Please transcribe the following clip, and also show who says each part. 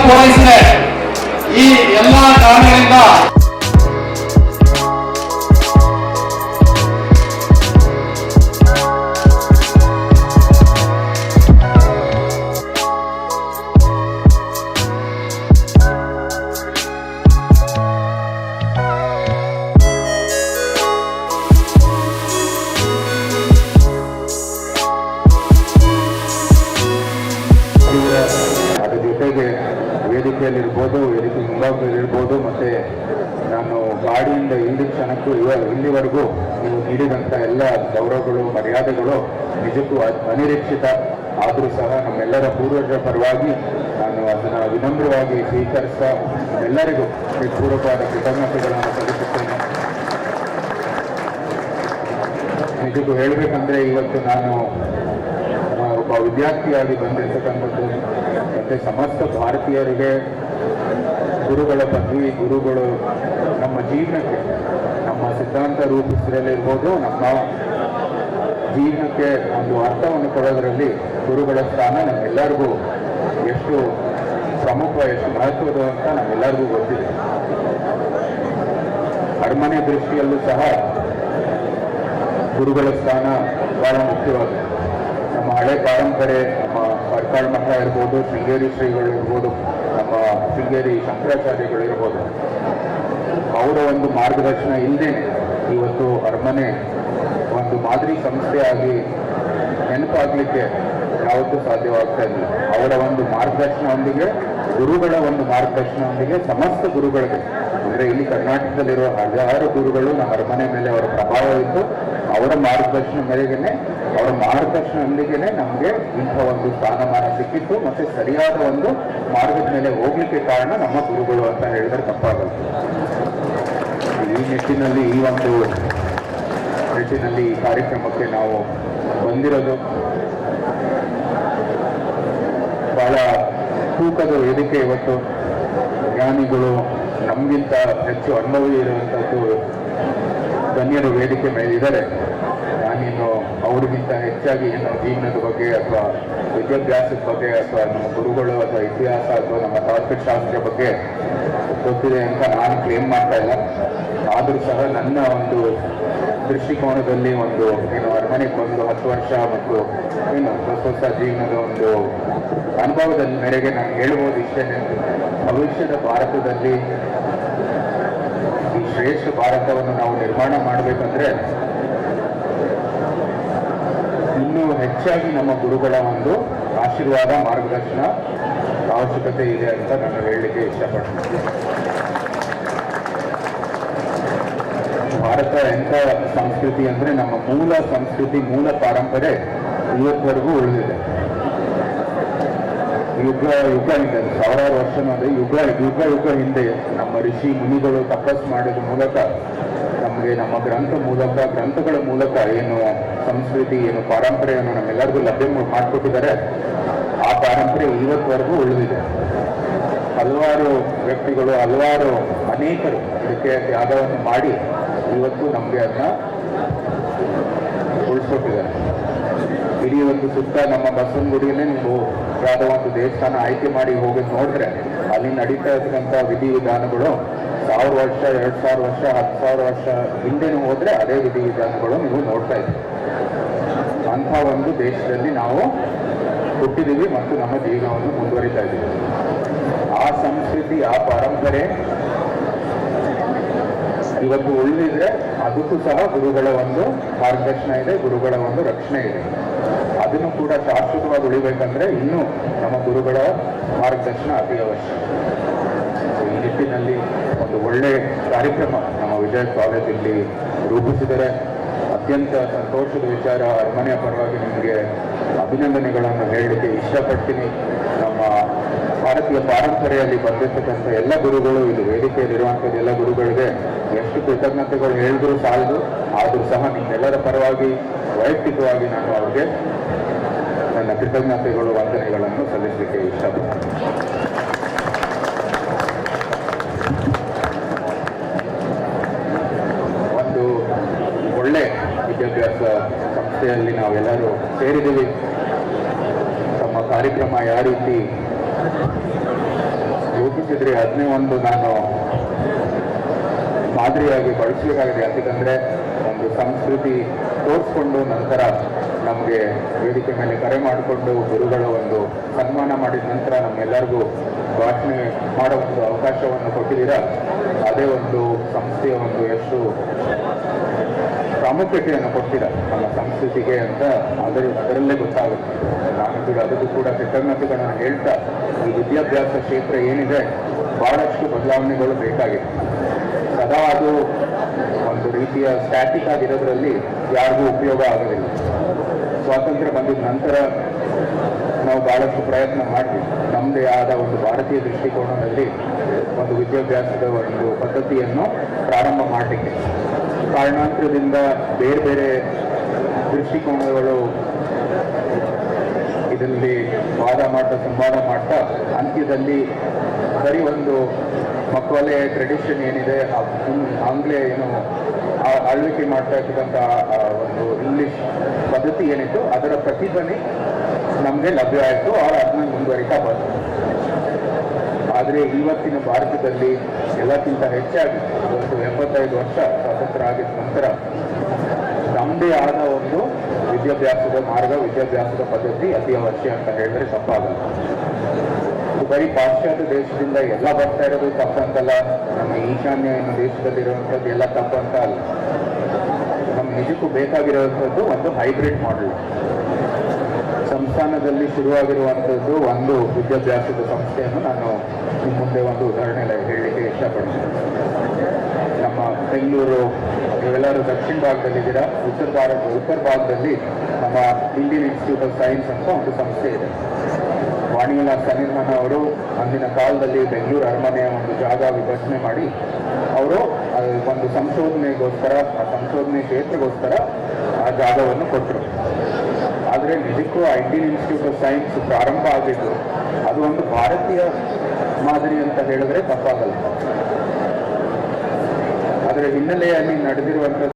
Speaker 1: ಹತ್ತು ವರ್ಷ
Speaker 2: ವೇದಿಕೆಯಲ್ಲಿರ್ಬೋದು, ವೇದಿಕೆ ಮುಂಭಾಗದಲ್ಲಿರ್ಬೋದು, ಮತ್ತೆ ನಾನು ಗಾಡಿಯಿಂದ ಇಲ್ಲಿ ಕ್ಷಣಕ್ಕೂ ಇವ ಇಲ್ಲಿವರೆಗೂ ನೀವು ನೀಡಿದಂಥ ಎಲ್ಲ ಗೌರವಗಳು, ಮರ್ಯಾದೆಗಳು ನಿಜಕ್ಕೂ ಅನಿರೀಕ್ಷಿತ. ಆದರೂ ಸಹ ನಮ್ಮೆಲ್ಲರ ಪೂರ್ವಜರ ಪರವಾಗಿ ನಾನು ಅದನ್ನು ವಿನಮ್ರವಾಗಿ ಸ್ವೀಕರಿಸ್ತಾ ಎಲ್ಲರಿಗೂ ಪೂರ್ವಕವಾದ ಕೃತಜ್ಞತೆಗಳನ್ನು ಸಲ್ಲಿಸುತ್ತೇನೆ. ನಿಜಕ್ಕೂ ಹೇಳಬೇಕಂದ್ರೆ ಇವತ್ತು ನಾನು ಒಬ್ಬ ವಿದ್ಯಾರ್ಥಿಯಾಗಿ ಬಂದಿರತಕ್ಕಂಥದ್ದು. ಮತ್ತೆ ಸಮಸ್ತ ಭಾರತೀಯರಿಗೆ ಗುರುಗಳ ಪದವಿ ಗುರುಗಳು ನಮ್ಮ ಜೀವನಕ್ಕೆ ನಮ್ಮ ಸಿದ್ಧಾಂತ ರೂಪಿಸಿರಲಿರ್ಬೋದು ನಮ್ಮ ಜೀವನಕ್ಕೆ ಒಂದು ಅರ್ಥವನ್ನು ಕೊಡೋದರಲ್ಲಿ ಗುರುಗಳ ಸ್ಥಾನ ನಮ್ಮೆಲ್ಲರಿಗೂ ಎಷ್ಟು ಪ್ರಮುಖ, ಎಷ್ಟು ಮಹತ್ವದ ಅಂತ ನಮ್ಮೆಲ್ಲರಿಗೂ ಗೊತ್ತಿದೆ. ಅರಮನೆ ದೃಷ್ಟಿಯಲ್ಲೂ ಸಹ ಗುರುಗಳ ಸ್ಥಾನ ಬಹಳ ಮುಖ್ಯವಾಗಿದೆ. ಹಳೆ ಪರಂಪರೆ, ನಮ್ಮ ಸರ್ಕಾಳ ಮಠ ಇರ್ಬೋದು, ಶೃಂಗೇರಿ ಶ್ರೀಗಳು ಇರ್ಬೋದು, ನಮ್ಮ ಶೃಂಗೇರಿ ಶಂಕರಾಚಾರ್ಯಗಳು ಇರ್ಬೋದು. ಅವರ ಒಂದು ಮಾರ್ಗದರ್ಶನ ಇಲ್ಲದೇನೆ ಇವತ್ತು ಅರಮನೆ ಒಂದು ಮಾದರಿ ಸಂಸ್ಥೆಯಾಗಿ ನೆನಪಾಗಲಿಕ್ಕೆ ಯಾವತ್ತೂ ಸಾಧ್ಯವಾಗ್ತಾ ಇಲ್ಲ. ಅವರ ಒಂದು ಮಾರ್ಗದರ್ಶನದೊಂದಿಗೆ, ಗುರುಗಳ ಒಂದು ಮಾರ್ಗದರ್ಶನದೊಂದಿಗೆ, ಸಮಸ್ತ ಗುರುಗಳಿಗೆ, ಅಂದರೆ ಇಲ್ಲಿ ಕರ್ನಾಟಕದಲ್ಲಿರುವ ಹಲವಾರು ಗುರುಗಳು ನಮ್ಮ ಅರಮನೆ ಮೇಲೆ ಅವರ ಪ್ರಭಾವ ಇತ್ತು ಅವರ ಮಾರ್ಗದರ್ಶನ ಮೇರೆಗೆನೆ, ಅವರ ಮಾರ್ಗದರ್ಶನದೊಂದಿಗೆ ನಮಗೆ ಇಂಥ ಒಂದು ಸ್ಥಾನಮಾನ ಸಿಕ್ಕಿತ್ತು. ಮತ್ತೆ ಸರಿಯಾದ ಒಂದು ಮಾರ್ಗದ ಮೇಲೆ ಹೋಗ್ಲಿಕ್ಕೆ ಕಾರಣ ನಮ್ಮ ಗುರುಗಳು ಅಂತ ಹೇಳಿದ್ರೆ ತಪ್ಪಾಗಲ್ಲ. ಈ ನಿಟ್ಟಿನಲ್ಲಿ ಈ ಒಂದು ನಿಟ್ಟಿನಲ್ಲಿ ಈ ಕಾರ್ಯಕ್ರಮಕ್ಕೆ ನಾವು ಬಂದಿರೋದು ಬಹಳ ತೂಕದ ವೇದಿಕೆ ಇವತ್ತು. ಜ್ಞಾನಿಗಳು ನಮಗಿಂತ ಹೆಚ್ಚು ಅನುಭವಿ ಇರುವಂಥದ್ದು ಗಣ್ಯರು ವೇದಿಕೆ ಮೇಲಿದ್ದಾರೆ ನಾನಿನ್ನು ಅವ್ರಿಗಿಂತ ಹೆಚ್ಚಾಗಿ ಏನು ಜೀವನದ ಬಗ್ಗೆ ಅಥವಾ ವಿದ್ಯಾಭ್ಯಾಸದ ಬಗ್ಗೆ ಅಥವಾ ನಮ್ಮ ಗುರುಗಳು ಅಥವಾ ಇತಿಹಾಸ ಅಥವಾ ನಮ್ಮ ತಾತ್ವಿಕಶಾಸ್ತ್ರ ಬಗ್ಗೆ ಗೊತ್ತಿದೆ ಅಂತ ನಾನು ಕ್ಲೇಮ್ ಮಾಡ್ತಾ ಇಲ್ಲ. ಆದರೂ ಸಹ ನನ್ನ ಒಂದು ದೃಷ್ಟಿಕೋನದಲ್ಲಿ ಒಂದು ಏನು ಅರಮನೆಗೆ ಒಂದು ಹತ್ತು ವರ್ಷ ಮತ್ತು ಏನು ಹೊಸ ಹೊಸ ಜೀವನದ ಒಂದು ಅನುಭವದ ಮೇರೆಗೆ ನಾನು ಹೇಳ್ಬೋದು ಇಷ್ಟೇ ಭವಿಷ್ಯದ ಭಾರತದಲ್ಲಿ ಶ್ರೇಷ್ಠ ಭಾರತವನ್ನು ನಾವು ನಿರ್ಮಾಣ ಮಾಡಬೇಕಂದ್ರೆ ಇನ್ನೂ ಹೆಚ್ಚಾಗಿ ನಮ್ಮ ಗುರುಗಳ ಒಂದು ಆಶೀರ್ವಾದ, ಮಾರ್ಗದರ್ಶನ ಅವಶ್ಯಕತೆ ಇದೆ ಅಂತ ನಾನು ಹೇಳಲಿಕ್ಕೆ ಇಷ್ಟಪಡ್ತೀನಿ. ಭಾರತ ಎಂಥ ಸಂಸ್ಕೃತಿ ಅಂದರೆ ನಮ್ಮ ಮೂಲ ಸಂಸ್ಕೃತಿ, ಮೂಲ ಪಾರಂಪರೆ ಇವತ್ತವರೆಗೂ ಉಳಿದಿದೆ. ಯುಗ ಯುಗ ಇದೆ ಸಾವಿರಾರು ವರ್ಷ ಅಂದ್ರೆ ಯುಗ ಯುಗ ಯುಗ ಹಿಂದೆ ನಮ್ಮ ಋಷಿ ಮುನಿಗಳು ತಪಸ್ ಮಾಡಿದ ಮೂಲಕ ನಮಗೆ ನಮ್ಮ ಗ್ರಂಥ ಮೂಲಕ, ಗ್ರಂಥಗಳ ಮೂಲಕ ಏನು ಸಂಸ್ಕೃತಿ, ಏನು ಪಾರಂಪರೆಯನ್ನು ನಮ್ಮೆಲ್ಲರಿಗೂ ಲಭ್ಯ ಮಾಡಿಕೊಟ್ಟಿದ್ದಾರೆ. ಆ ಪಾರಂಪರೆ ಇವತ್ತವರೆಗೂ ಉಳಿದಿದೆ. ಹಲವಾರು ವ್ಯಕ್ತಿಗಳು, ಹಲವಾರು ಅನೇಕರು ಇದಕ್ಕೆ ತ್ಯಾಗವನ್ನು ಮಾಡಿ ಇವತ್ತು ನಮಗೆ ಅದನ್ನ ಸುತ್ತ ನಮ್ಮ ಬಸವನಗುಡಿಯಲ್ಲೇ ನೀವು ಯಾವುದೋ ಒಂದು ದೇವಸ್ಥಾನ ಆಯ್ಕೆ ಮಾಡಿ ಹೋಗಿ ನೋಡಿದ್ರೆ ಅಲ್ಲಿ ನಡೀತಾ ಇರ್ತಕ್ಕಂಥ ವಿಧಿವಿಧಾನಗಳು ಸಾವಿರ ವರ್ಷ, ಎರಡು ಸಾವಿರ ವರ್ಷ, ಹತ್ತು ಸಾವಿರ ವರ್ಷ ಹಿಂದೆನೂ ಹೋದ್ರೆ ಅದೇ ವಿಧಿವಿಧಾನಗಳು ನೀವು ನೋಡ್ತಾ ಇದ್ದೀವಿ ಅಂಥ ಒಂದು ದೇಶದಲ್ಲಿ ನಾವು ಹುಟ್ಟಿದ್ದೀವಿ ಮತ್ತು ನಮ್ಮ ಜೀವನವನ್ನು ಮುಂದುವರಿತಾ ಇದ್ದೀವಿ. ಆ ಸಂಸ್ಕೃತಿ, ಆ ಪರಂಪರೆ ಇವತ್ತು ಉಳಿದಿದ್ರೆ ಅದಕ್ಕೂ ಸಹ ಗುರುಗಳ ಒಂದು ಮಾರ್ಗದರ್ಶನ ಇದೆ, ಗುರುಗಳ ಒಂದು ರಕ್ಷಣೆ ಇದೆ. ಅದನ್ನು ಕೂಡ ಶಾಶ್ವತವಾಗಿ ಉಳಿಬೇಕಂದ್ರೆ ಇನ್ನೂ ನಮ್ಮ ಗುರುಗಳ ಮಾರ್ಗದರ್ಶನ ಅತಿ ಅವಶ್ಯ So, ಈ ನಿಟ್ಟಿನಲ್ಲಿ ಒಂದು ಒಳ್ಳೆ ಕಾರ್ಯಕ್ರಮ ನಮ್ಮ ವಿಜಯ ಕಾಲೇಜಲ್ಲಿ ರೂಪಿಸಿದರೆ ಅತ್ಯಂತ ಸಂತೋಷದ ವಿಚಾರ ಅರಮನೆಯ ಪರವಾಗಿ ನಿಮಗೆ ಅಭಿನಂದನೆಗಳನ್ನು ಹೇಳಲಿಕ್ಕೆ ಇಷ್ಟಪಡ್ತೀನಿ. ಭಾರತೀಯ ಪಾರಂಪರೆಯಲ್ಲಿ ಬಂದಿರ್ತಕ್ಕಂಥ ಎಲ್ಲ ಗುರುಗಳು, ಇಲ್ಲಿ ವೇದಿಕೆಯಲ್ಲಿರುವಂಥದ್ದು ಎಲ್ಲ ಗುರುಗಳಿಗೆ ಎಷ್ಟು ಕೃತಜ್ಞತೆಗಳು ಹೇಳಿದ್ರು ಸಾಲದು. ಆದರೂ ಸಹ ನಿಮ್ಮೆಲ್ಲರ ಪರವಾಗಿ, ವೈಯಕ್ತಿಕವಾಗಿ ನಾನು ಅವ್ರಿಗೆ ನನ್ನ ಕೃತಜ್ಞತೆಗಳು, ವಂದನೆಗಳನ್ನು ಸಲ್ಲಿಸಲಿಕ್ಕೆ ಇಷ್ಟಪಡ್ತೀನಿ. ಒಂದು ಒಳ್ಳೆ ವಿದ್ಯಾಭ್ಯಾಸ ಸಂಸ್ಥೆಯಲ್ಲಿ ನಾವೆಲ್ಲರೂ ಸೇರಿದ್ದೀವಿ. ಕಾರ್ಯಕ್ರಮ ಯಾವ ರೀತಿ ರೂಪಿಸಿದ್ರೆ ಅದನ್ನೇ ಒಂದು ನಾನು ಮಾದರಿಯಾಗಿ ಬಳಸಬೇಕಾಗಿದೆ. ಯಾಕಂದ್ರೆ ಒಂದು ಸಂಸ್ಕೃತಿ ತೋರಿಸ್ಕೊಂಡು ನಂತರ ನಮಗೆ ವೇದಿಕೆ ಮೇಲೆ ಕರೆ ಮಾಡಿಕೊಂಡು ಗುರುಗಳ ಒಂದು ಸನ್ಮಾನ ಮಾಡಿದ ನಂತರ ನಮ್ಮೆಲ್ಲರಿಗೂ ಭಾಷಣೆ ಮಾಡೋ ಒಂದು ಅವಕಾಶವನ್ನು ಕೊಟ್ಟಿದ್ದೀರಾ? ಅದೇ ಒಂದು ಸಂಸ್ಥೆಯ ಒಂದು ಎಷ್ಟು ಪ್ರಾಮುಖ್ಯತೆಯನ್ನು ಕೊಟ್ಟಿಲ್ಲ ನಮ್ಮ ಸಂಸ್ಕೃತಿಗೆ ಅಂತ ಅದರ ಅದರಲ್ಲೇ ಗೊತ್ತಾಗುತ್ತೆ. ನಾನು ಕೂಡ ಅದಕ್ಕೂ ಕೂಡ ಕೃತಜ್ಞತೆಗಳನ್ನು ಹೇಳ್ತಾ, ಈ ವಿದ್ಯಾಭ್ಯಾಸ ಕ್ಷೇತ್ರ ಏನಿದೆ, ಬಹಳಷ್ಟು ಬದಲಾವಣೆಗಳು ಬೇಕಾಗಿದೆ ಸದಾ ಅದು ಒಂದು ರೀತಿಯ ಸ್ಟ್ಯಾಟಿಕ್ ಆಗಿರೋದ್ರಲ್ಲಿ ಯಾರಿಗೂ ಉಪಯೋಗ ಆಗೋದಿಲ್ಲ. ಸ್ವಾತಂತ್ರ್ಯ ಬಂದಿದ ನಂತರ ನಾವು ಬಹಳಷ್ಟು ಪ್ರಯತ್ನ ಮಾಡಿ ನಮ್ಮದೇ ಆದ ಒಂದು ಭಾರತೀಯ ದೃಷ್ಟಿಕೋನದಲ್ಲಿ ಒಂದು ವಿದ್ಯಾಭ್ಯಾಸದ ಒಂದು ಪದ್ಧತಿಯನ್ನು ಪ್ರಾರಂಭ ಮಾಡಲಿಕ್ಕೆ. ಕಾರಣಾಂತರದಿಂದ ಬೇರೆ ಬೇರೆ ದೃಷ್ಟಿಕೋನಗಳು ಇದರಲ್ಲಿ ವಾದ ಮಾಡ್ತಾ, ಸಂವಾದ ಮಾಡ್ತಾ, ಅಂತ್ಯದಲ್ಲಿ ಬರೀ ಒಂದು ಮಕ್ಕಳೇ ಟ್ರೆಡಿಷನ್ ಏನಿದೆ ಆಂಗ್ಲೇ ಏನು ಆಳ್ವಿಕೆ ಮಾಡ್ತಾ ಇರ್ತಕ್ಕಂಥ ಒಂದು ಇಂಗ್ಲಿಷ್ ಪದ್ಧತಿ ಏನಿತ್ತು ಅದರ ಪ್ರತಿಧ್ವನಿ ನಮಗೆ ಲಭ್ಯ ಆಯಿತು. ಆ ಅದನ್ನ ಮುಂದುವರಿತಾ ಬಂತು ಆದರೆ ಇವತ್ತಿನ ಭಾರತದಲ್ಲಿ ಎಲ್ಲಕ್ಕಿಂತ ಹೆಚ್ಚಾಗಿ ಒಂದು ಎಂಬತ್ತೈದು ವರ್ಷ ಸ್ವಾತಂತ್ರ್ಯ ಆಗಿದ ನಂತರ ನಮ್ಮದೇ ಆದ ಒಂದು ವಿದ್ಯಾಭ್ಯಾಸದ ಮಾರ್ಗ, ವಿದ್ಯಾಭ್ಯಾಸದ ಪದ್ಧತಿ ಅತಿ ಅವಶ್ಯ ಅಂತ ಹೇಳಿದ್ರೆ ತಪ್ಪಾಗಲ್ಲ. ಬರೀ ಪಾಶ್ಚಾತ್ಯ ದೇಶದಿಂದ ಎಲ್ಲ ಬರ್ತಾ ಇರೋದು ತಪ್ಪಂತಲ್ಲ. ನಮ್ಮ ಈಶಾನ್ಯ ಏನು ದೇಶದಲ್ಲಿರುವಂಥದ್ದು ಎಲ್ಲ ತಪ್ಪಂತ ಅಲ್ಲ. ನಮ್ಮ ನಿಜಕ್ಕೂ ಬೇಕಾಗಿರುವಂಥದ್ದು ಒಂದು ಹೈಬ್ರಿಡ್ ಮಾಡೆಲ್ ಸಂಸ್ಥಾನದಲ್ಲಿ ಶುರುವಾಗಿರುವಂಥದ್ದು ಒಂದು ವಿದ್ಯಾಭ್ಯಾಸದ ಸಂಸ್ಥೆಯನ್ನು ನಾನು ನಿಮ್ಮ ಮುಂದೆ ಒಂದು ಉದಾಹರಣೆ ಹೇಳಲಿಕ್ಕೆ ಇಷ್ಟಪಡ್ತೀನಿ. ನಮ್ಮ ಬೆಂಗಳೂರು, ನೀವೆಲ್ಲರೂ ದಕ್ಷಿಣ ಭಾಗದಲ್ಲಿದ್ದೀರಾ? ಉತ್ತರ ಭಾರತ, ಉತ್ತರ ಭಾಗದಲ್ಲಿ ನಮ್ಮ ಇಂಡಿಯನ್ ಇನ್ಸ್ಟಿಟ್ಯೂಟ್ ಆಫ್ ಸೈನ್ಸ್ ಅಂತ ಒಂದು ಸಂಸ್ಥೆ ಇದೆ. ವಾಣಿವಿಲಾಸ್ ಅನಿರ್ಮನ್ ಅವರು ಅಂದಿನ ಕಾಲದಲ್ಲಿ ಬೆಂಗಳೂರು ಅರಮನೆಯ ಒಂದು ಜಾಗ ವಿಭಜನೆ ಮಾಡಿ, ಅವರು ಒಂದು ಸಂಶೋಧನೆಗೋಸ್ಕರ, ಆ ಸಂಶೋಧನೆ ಕ್ಷೇತ್ರಗೋಸ್ಕರ ಆ ಜಾಗವನ್ನು ಕೊಟ್ಟರು. ಆದರೆ ನಿಜಕ್ಕೂ ಇಂಡಿಯನ್ ಇನ್ಸ್ಟಿಟ್ಯೂಟ್ ಆಫ್ ಸೈನ್ಸ್ ಪ್ರಾರಂಭ ಆಗಿದ್ದು, ಅದು ಒಂದು ಭಾರತೀಯ ಮಾದರಿ ಅಂತ ಹೇಳಿದ್ರೆ ತಪ್ಪಾಗಲ್ಲ. ಅದರ ಹಿನ್ನೆಲೆಯಲ್ಲಿ ನಡೆದಿರುವಂಥ